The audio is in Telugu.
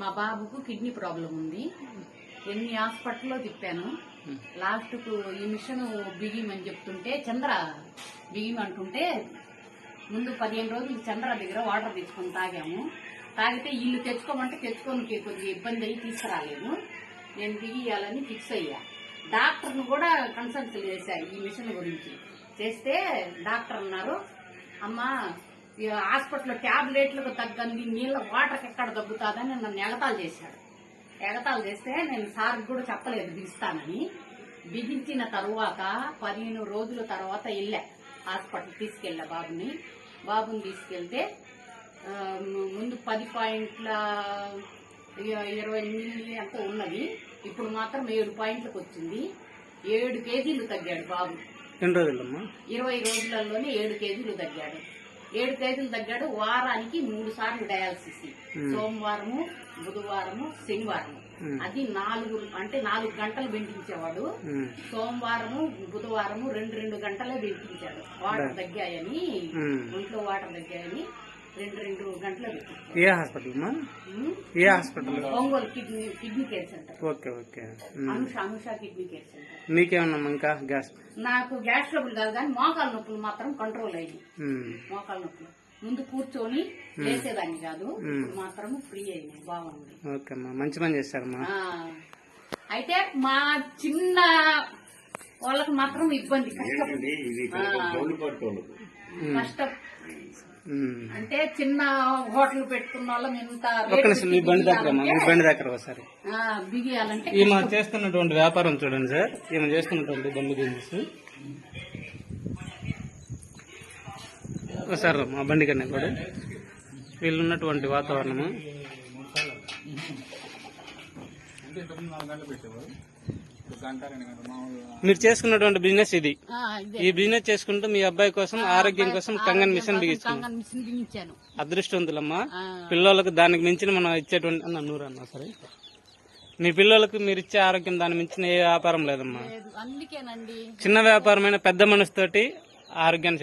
మా బాబుకు కిడ్నీ ప్రాబ్లం ఉంది. ఎన్ని హాస్పిటల్లో తిప్పాను. లాస్ట్కు ఈ మిషన్ బిగిమని చెప్తుంటే చంద్ర బిగిమంటుంటే ముందు పదిహేను రోజులు చంద్ర దగ్గర వాటర్ తెచ్చుకొని తాగాము. తాగితే ఇల్లు తెచ్చుకోమంటే తెచ్చుకోనికి కొద్దిగా ఇబ్బంది అయ్యి తీసుకురాలేను నేను బిగియాలని ఫిక్స్ అయ్యా. డాక్టర్ను కూడా కన్సల్ట్ చేశా ఈ మిషన్ గురించి. చేస్తే డాక్టర్ అన్నారు అమ్మా హాస్పిటల్లో ట్యాబ్లెట్లకు తగ్గంది నీళ్ళ వాటర్కి ఎక్కడ తగ్గుతుందని నన్ను ఎగతాలు చేశాడు. ఎగతాలు చేస్తే నేను సార్కి కూడా చెప్పలేదు బిగిస్తానని బిగించిన తరువాత పదిహేను రోజుల తర్వాత వెళ్ళా. హాస్పిటల్ తీసుకెళ్ళా బాబుని. బాబుని తీసుకెళ్తే ముందు పది పాయింట్ల ఇరవై మిల్లీ అంత ఉన్నది. ఇప్పుడు మాత్రం ఏడు పాయింట్లకు వచ్చింది. ఏడు కేజీలు తగ్గాడు బాబు. ఇరవై రోజులలోనే ఏడు కేజీలు తగ్గాడు. ఏడు కేజీలు తగ్గాడు వారానికి మూడు సార్లు డయాలసిస్ సోమవారము బుధవారము శనివారము. అది నాలుగు అంటే నాలుగు గంటలు బెంటించేవాడు ఉమ్. సోమవారము బుధవారము రెండు రెండు గంటలే బెంటించాడు వాటర్ తగ్గాయని. ఒంట్లో వాటర్ తగ్గాయని రెండు రెండు గంటలే పెట్టించాడు ఏ హాస్పిటల్ అమ్మా? మ్మ్. ఏ hospital? Ongole kidney kidney care centre. Okay okay. ఉమ్. Anusha Anusha kidney care centre. నీకేమన్నా ఇంకా గ్యాస్? నాకు గ్యాస్ ట్రబుల్ కాదు కానీ మోకాలు నొప్పులు మాత్రం కంట్రోల్ అయ్యి. మోకాలు నొప్పులు. ముందు కూర్చొని లేసేదాన్ని కాదు మాత్రం ఫ్రీ అయింది బాగుంది. ఓకే అమ్మా మంచి పని చేశారమ్మా. ఆ, అయితే మా చిన్న వాళ్ళకి మాత్రం ఇబ్బంది. కష్టం. కష్టం. అంటే చిన్న హోటల్ పెట్టుకున్న వాళ్ళం ఎంత ఒక్క నిమిషం మీ బండి దగ్గర మీ బండి దగ్గర ఒకసారి. బిగియాలంటే ఈమె చేస్తున్నటువంటి వ్యాపారం చూడండి సార్. ఈమె చేస్తున్నటువంటి బండి బిజినెస్ ఒకసారి రా, మా బండి కన్నా కూడా. వీళ్ళు ఉన్నటువంటి వాతావరణము మీరు చేసుకున్నటువంటి బిజినెస్ ఇది. ఆ, ఇదే. ఈ బిజినెస్ చేసుకుంటూ మీ అబ్బాయి కోసం ఆరోగ్యం కోసం కంగన్ మిషన్ బిగించాను. అదృష్టవంతులమ్మా. పిల్లలకు దానికి మించిన మనం ఇచ్చేటువంటి అన్న నూరు అన్న సరే. మీ పిల్లలకు మీరు ఇచ్చే ఆరోగ్యం దాని మించిన ఏ వ్యాపారం లేదమ్మా. చిన్న వ్యాపారమైన పెద్ద మనసుతోటి ఆరోగ్యాన్ని